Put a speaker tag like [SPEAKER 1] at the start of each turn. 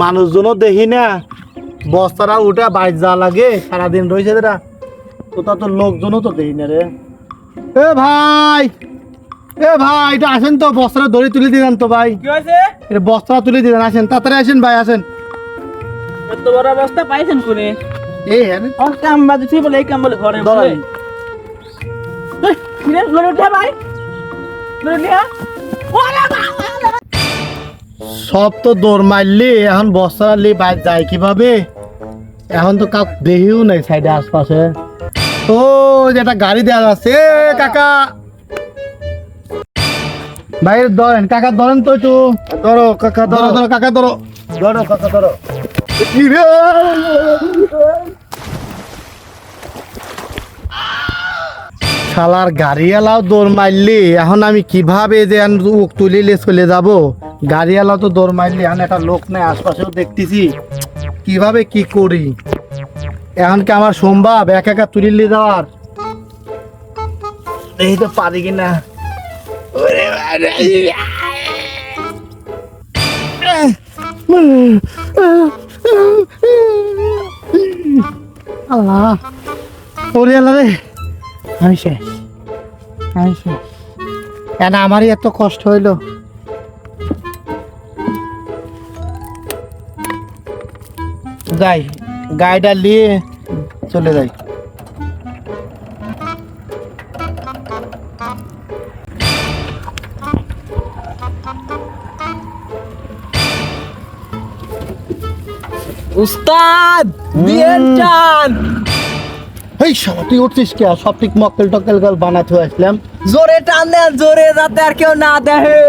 [SPEAKER 1] মানুষজনও দেখি না। বস্তারা উঠে বাইর যাওয়া লাগে সারাদিন রয়েছে এরা। কোথা তো লোকজনও তো দেখি না রে। এ ভাই এ ভাই এটা আসেন তো বস্তাটা দড়ি তুলে দিলেন তো ভাই।
[SPEAKER 2] কি হয়েছে?
[SPEAKER 1] এটা বস্তাটা তুলে দিলেন আসেন তাড়াতাড়ি আসেন ভাই আসেন।
[SPEAKER 2] এত বড় অবস্থা পাইছেন কোনে?
[SPEAKER 1] এই হ্যাঁ রে।
[SPEAKER 2] কাম বাজে তুই বলে এই কাম বলে ঘরে বলে
[SPEAKER 1] দাঁড়ান।
[SPEAKER 2] কিরে লড়ে উঠে ভাই? লড়ে উঠে ওরে
[SPEAKER 1] সব তো দৌড় মারলি এখন বস্তা লি বাইর যায় কীভাবে? এখন তো কাউ দেখিও নাই সাইডে আশপাশে। ও যেটা গাড়ি দেওয়া যাচ্ছে কাকা। ভাই ধরেন কাকা ধরেন তো একটু। ধরো কাকা ধরো ধরো কাকা ধরো। ধরো কাকা ধরো! শালার গাড়িওয়ালাও দৌড় মারলি। এখন আমি কীভাবে যে ওক তুলিলে চলে যাব? গাড়িওয়ালাও তো দৌড় মারলি, এখন একটা লোক নাই, আশপাশেও দেখতেছি। কীভাবে কি করি? এখন কি আমার সম্ভব? এক একা তুলিলে যাওয়ার? এই তো পারি কিনা। আল্লাহ। ওরে আল্লাহ রে। আমি শেষ। আমি শেষ। কেন আমারই এত কষ্ট হইল? যাই, গাড়িটা নিয়ে চলে যাই।
[SPEAKER 2] উস্তাদ বিয়ের টান
[SPEAKER 1] এই সব তুই উঠছিস কে? সব ঠিক মক্কেল টক্কেল গল বানাতে আসলাম।
[SPEAKER 2] জোরে টান দেন জোরে যাতে আর কেউ না দেখে।